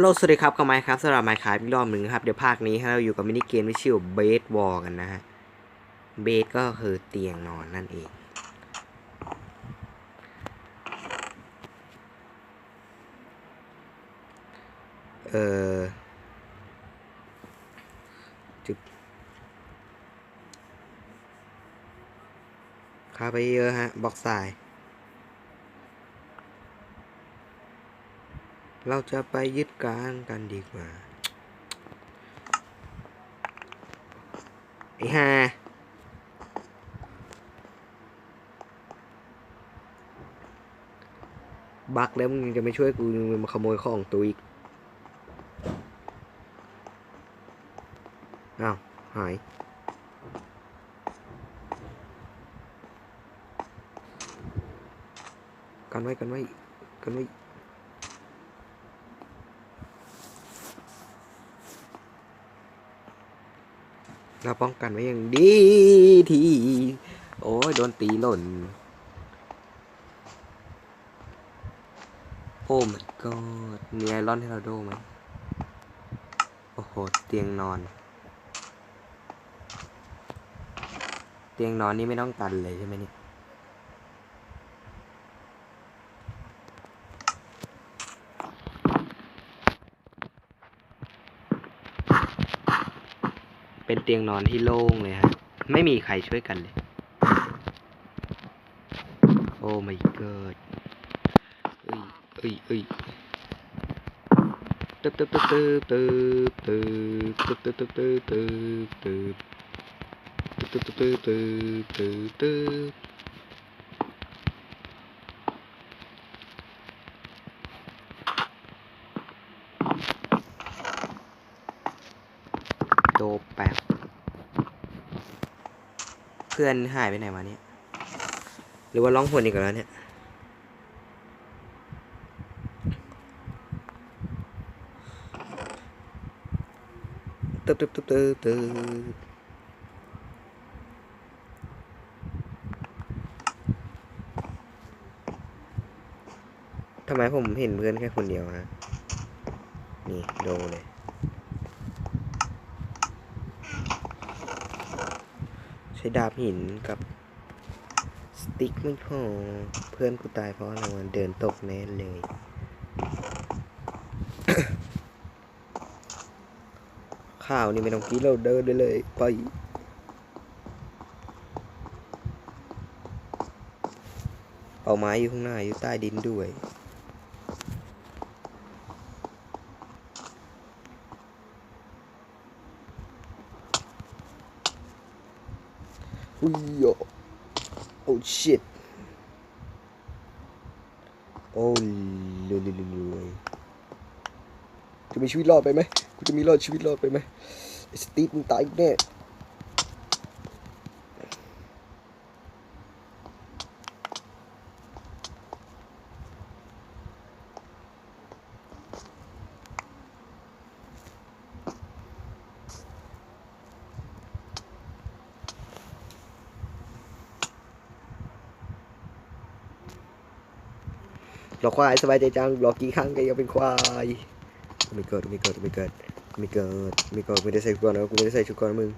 ฮัลโหล สวัสดีครับกับไมค์ครับสำหรับไมค์ครับอีกรอบหนึ่งครับ เดี๋ยวภาคนี้เราอยู่กับมินิเกมที่ชื่อเบสวอลกันนะฮะ เบสก็คือเตียงนอนนั่นเอง เออจุดข้าไปเยอะฮะ บอกทราย เราจะไปยึดกลางกันดีกว่า ไอ้ห่าบักแล้วมึงยังจะไม่ช่วยกูมึงมาขโมยของตัวอีก อ้าว หาย กันไว้ กันไว้ กันไว้ เราป้องกันไว้อย่างดีทีโอ้ยโดนตีหล่น โอ้ my god มีไอรอนให้เราดูไหมโอ้โห เตียงนอน เตียงนอนนี่ไม่ต้องกันเลยใช่ไหมเนี่ เป็นเตียงนอนที่โล่งเลยฮะ ไม่มีใครช่วยกันเลย โอ้ไม่เกิดเอ้ยเอ้ยเอ้ยตึ๊บตึ๊บตึ๊บตึ๊บตึ๊บตึ๊บตึ๊บตึ๊บตึ๊บตึ๊บตึ๊บตึ๊บตึ๊บตึ๊บตึ๊บตึ๊บตึ๊บ โดแป๊บเพื่อนหายไปไหนวะเนี่ย หรือว่าร้องหวนอีกแล้วเนี่ย ตึ๊บตึ๊บตึ๊บตึ๊บตึ๊บทำไมผมเห็นเพื่อนแค่คนเดียวฮะ นี่ โดเลย ใช้ดาบหินกับ สติ๊กไม่พอ เพื่อนกูตายเพราะอะไรวะเดินตกแน่เลย ข้าวนี่ไม่ต้องกินเราเดินได้เลย ไปเอาไม้อยู่ข้างหน้าอยู่ใต้ดินด้วย อุ้ยโยโอ้ shit โอ้เลยเลยเลยจะมีชีวิตรอดไปไหมกูจะมีรอดชีวิตรอดไปไหมสตีฟมึงตายแน่ หลอกควายสบายใจจังหลอกกี่ครั้งแกยังเป็นควายไม่เกิดไม่เกิดไม่เกิดไม่เกิดไม่เกิดไม่ได้ใส่ชุดก่อนนะกูไม่ได้ใส่ชุดก่อนมึง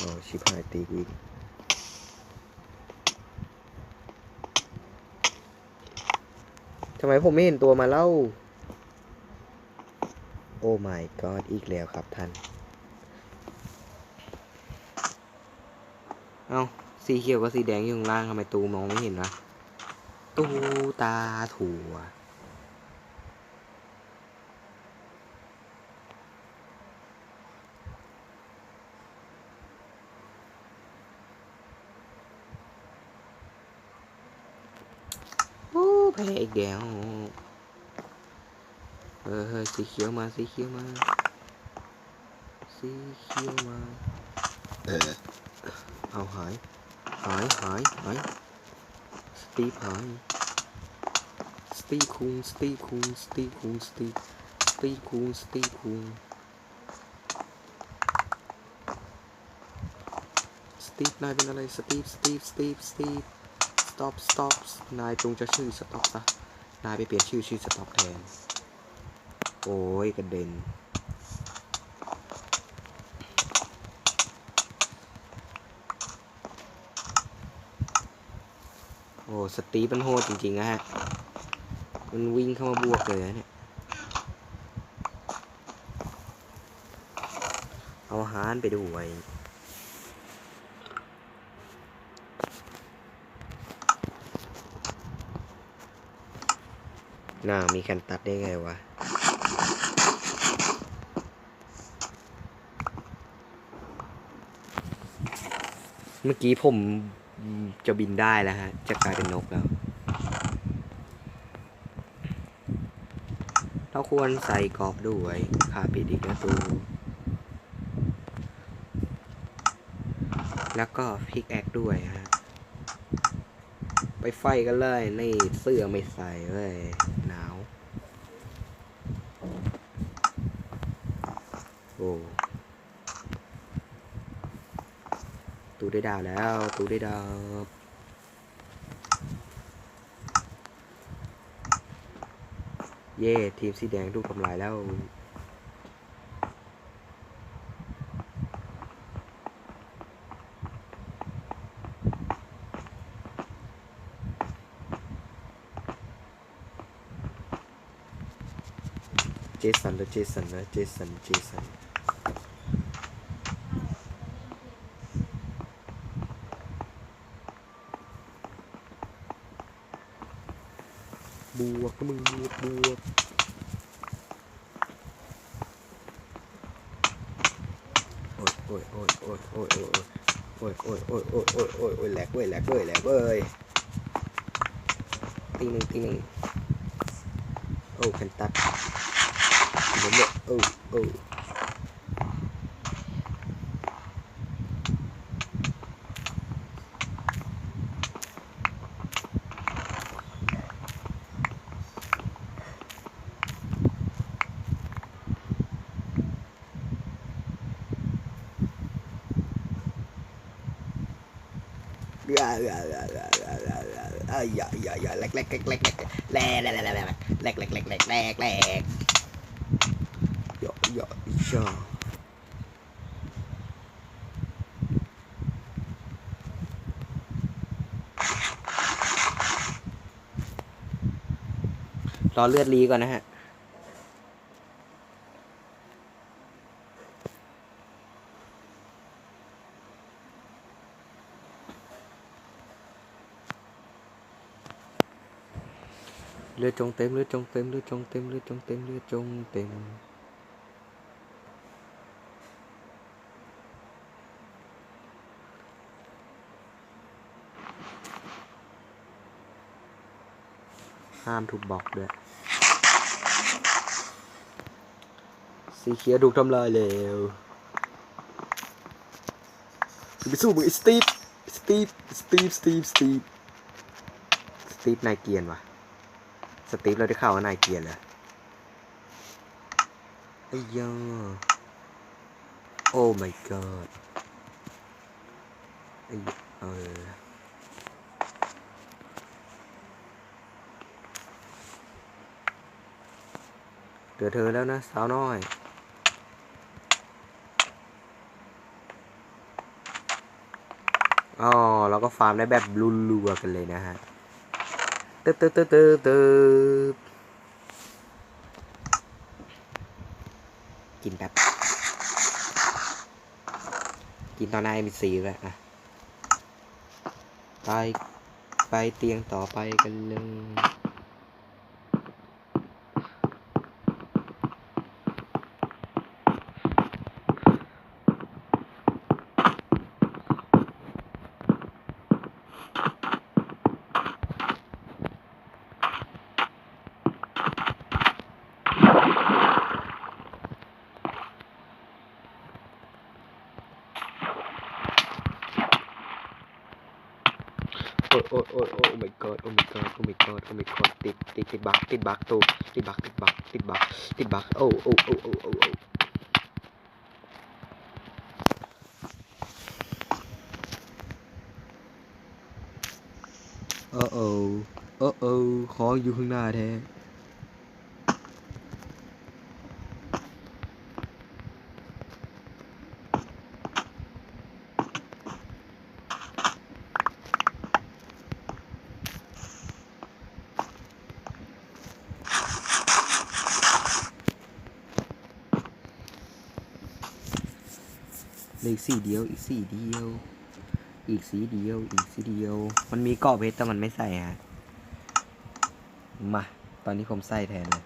อ๋อชิบหายตีกูอีกทำไมผมไม่เห็นตัวมาเล่า โอ้ my god อีกแล้วครับท่าน เอาสีเขียวกับสีแดงอยู่ข้างล่างทำไมตูมองไม่เห็นวะ ตูตาถั่ว โอ้แพ้อีกแล้วเออเฮ้ยสีเขียวมา สีเขียวมา สีเขียวมา เอาหาย หาย หาย หายส ตีพายสตีคูณสตีคูณสตีคูณสตีสตีคูณสตีคูณสตีนายเป็นอะไรสตีสตีสตีสตีสต็อปสต็อปนายจงจะชื่อสต็อปซะนายไปเปลี่ยนชื่อชื่อสต็อปแทน โอ้ยกระเด็น สตีมันโหดจริงๆนะฮะ มันวิ่งเข้ามาบวกเลยเนี่ย เอาหานไปดูไว้น่ามีการตัดได้ไงวะเมื่อกี้ผม จะบินได้แล้วฮะ จะกลายเป็นนกแล้ว เราควรใส่กรอบด้วยขาปิดอีกประตู แล้วก็พิกแอคด้วยฮะ ไปไฟกันเลย นี่เสื้อไม่ใส่เลย ได้ดาวแล้วตูได้ดาวเย่ทีมสีแดงดูกทำลาแล้วเจสันนะเจสันนะเจสันเจสัน อ้ยโอ้ยโอ้ยโอ้ยโอ้ยโอ้ยโอ้ยแหลกเว้ยแหลกเว้ยแหลกเว้ยตีหนึ่งตีหนึ่งโอ้เพนตัดล้มเลยโอ้โอ้ อย่อย่าอย่แหลกแกแหลกแหลแหลกแแหลกแแหลกแแหลกแหลกแหลกแหลกแหลกแหลกกแหลกแหล เลือดจงเต็มเลือดจงเต็มเลือดจงเต็มเลือดจงเต็มเลือดจงเต็มห้ามถูกบอกด้วยสีเขียวถูกทำลายแล้วไปสู้มึงสตีฟสตีฟสตีฟสตีฟสตีฟสตีฟนายเกียนวะ ตีฟเราได้เข้าข้างในเกียร์เลยไอ้ยาโอ้ my god ไอ้เออเดือเธอแล้วนะ สาวน้อยอ๋อเราก็ฟาร์มได้แบบรุนรัวกันเลยนะฮะ ตึ๊ดตึ๊ดตึ๊ดตึ๊ดกินแบบกินตอนนายมีสีแล้วนะไป ไปเตียงต่อไปกันเลย โอ้โอ้โอ้โอ้ my god โอ้ my god โอ้ my god โอ้ my god ติดติดติดบักติดบักตัวติดบักติดบักติดบักติดบักโอ้โอ้โอ้โอ้โอ้โอ้โอ้โอ้โอ้ขออยู่ข้างหน้าแท้ เลือีกสี่เดียว อีกสี่เดียว อีกสีเดียว อีกสีเดียว มันมีเกาะเพชรแต่มันไม่ใส่ฮะ มา ตอนนี้ผมใส่แทนเลย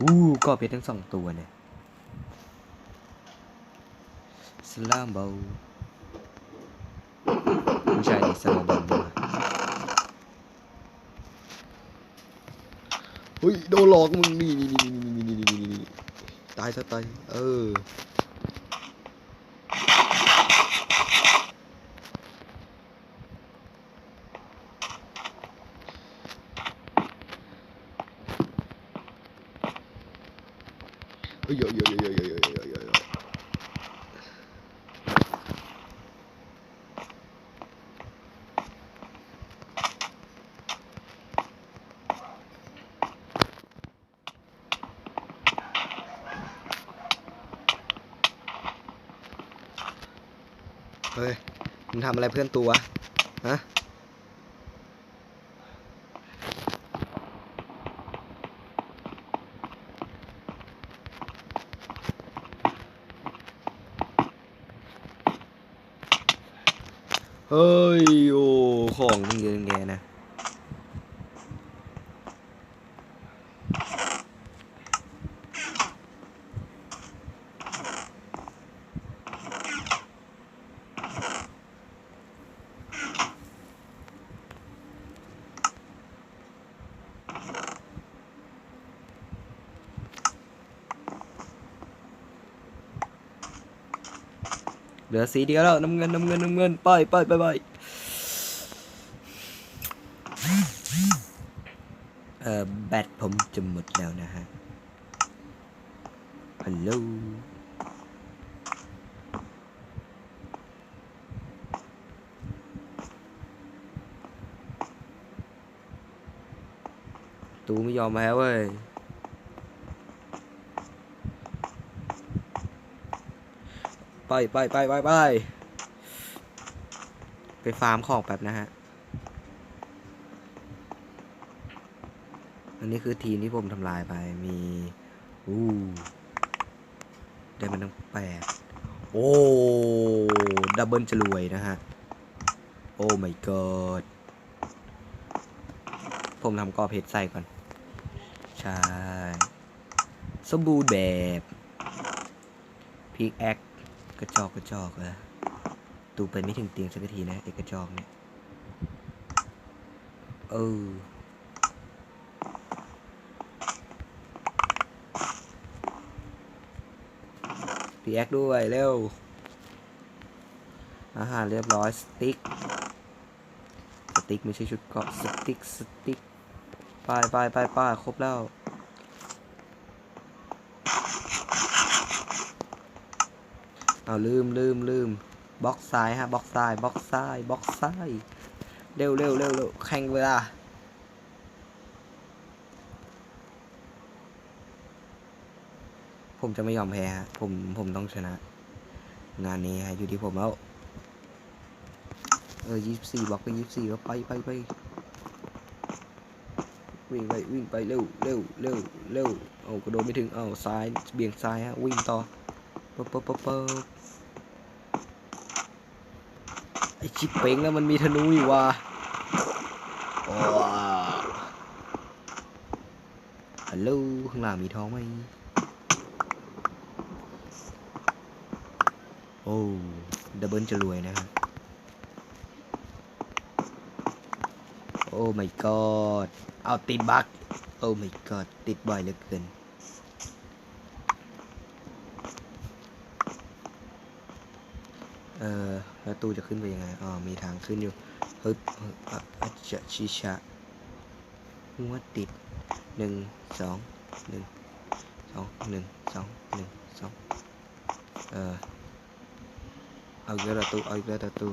อู้เกาะเพชรทั้งสองตัวเนี่ยสลามเบลผู้ชายสลามเบลด้วยเฮ้ยโดนหลอกมึงนี่นี่นี่นี่นี่นี่นี่ตายซะตายเออ เฮ้ยมึงทำอะไรเพื่อนตัวฮะเฮ้ย โอ้ ของมึงเยอะแยะนะ เหลือสีเดียวแล้วน้ำเงินน้ำเงินน้ำเงินไปไปไปไปเอ่อแบตผมจะหมดแล้วนะฮะฮัลโหลตูไม่ยอมแพ้เว้ย ไปไปไปไปไปไปฟาร์มของแป๊บนะฮะ อันนี้คือทีมที่ผมทำลายไปมีอู้ได้มันตั้งแปดโอ้ดับเบิลจะรวยนะฮะ โอ้ my god ผมทำกอเพชรใส่ก่อน ใช่ สมบูรณ์แบบพิกแอค กระจอกกระจอกเลยตูไปไม่ถึงเตียงสักทีนะไอ้กระจอกเนี่ยเออพีแอคด้วยเร็ว อาหารเรียบร้อยสติ๊ก สติ๊กไม่ใช่ชุดเกาะสติ๊กสติ๊กไปไปไปไปครบแล้ว เอาลืมลืมลืมบล็อกซ้ายฮะบล็อกซ้ายบล็อกซ้ายบล็อกซ้ายเร็วเร็วเร็วเร็วแข่งเวลาผมจะไม่ยอมแพ้ฮะผมผมต้องชนะ งานนี้ฮะอยู่ที่ผมแล้ว เออยี่สี่บล็อกไปยี่สี่แล้วไปไปไปวิ่งไปวิ่งไปเร็วเร็วเร็วเร็วเอากระโดดไม่ถึงเอาซ้ายเบี่ยงซ้ายฮะวิ่งต่อปั๊บปั๊บปั๊บปั๊บ ไอ ชิปเป้งแล้วมันมีธนูอยู่ว่ะว้าวฮัลโหลข้างหลังมีทองไหมโอ้ดับเบิลจะรวยนะครับโอ้ my god เอาติดบักโอ้ my god ติดบ่อยเหลือเกิน เออแล้วตู้จะขึ้นไปยังไงอ๋อมีทางขึ้นอยู่ฮึบฮึบอะอะจะชิชะหัวติดหนึ่งสองหนึ่งสองหนึ่งสองหนึ่งสองเออเอาอีกแล้วละตู้เอาอีกแล้วละตู้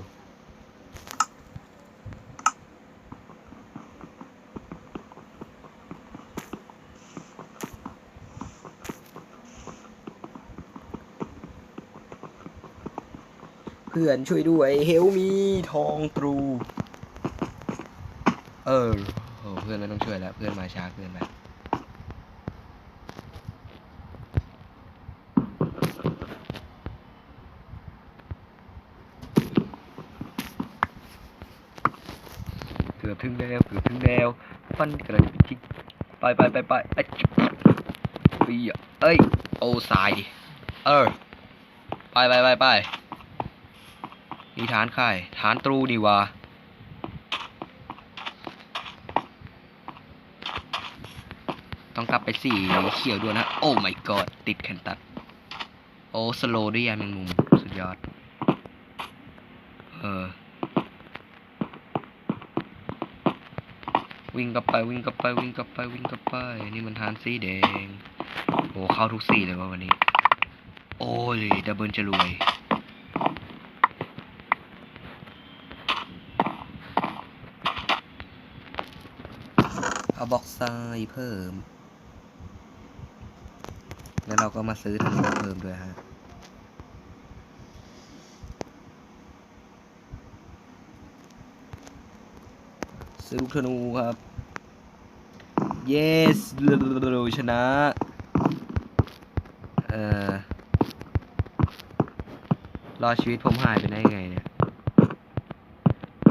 พื่อนช่วยด้วย เฮลมีทองตรู เออโอ้เพื่อนไม่ต้องช่วยแล้ว เพื่อนมาช้าเพื่อนไปเกือบถึงแล้วเกือบถึงแล้วฟันกระดิ่งจิกไปไปไปไปไปเอ้ย โอซายเออ ไปไปไปไป นี่ฐานค่ายฐานตรูนี่วะต้องกลับไปสีเขียวด้วยนะ โอ้ my god ติดแคนตัด โอ้ สโลด้วยยาแมงมุม สุดยอด เออ วิ่งกลับไปวิ่งกลับไปวิ่งกลับไปวิ่งกลับไป นี่มันทานสีแดง โอ้ เข้าทุกสีเลยวะวันนี้ โอ้ยดับเบิลจะรวย เอาบ็อกไซด์เพิ่ม แล้วเราก็มาซื้อธนูเพิ่มด้วยฮะซื้อลูกธนูครับ yes ชนะ เอ่อ รอชีวิตผมหายไปได้ไงเนี่ย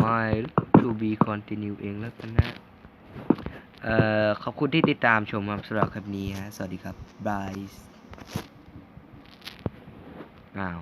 my to be continue เองแล้วกันนะ เอ่อขอบคุณที่ติดตามชมครับสำหรับคลิปนี้ฮะ สวัสดีครับบายอ้าว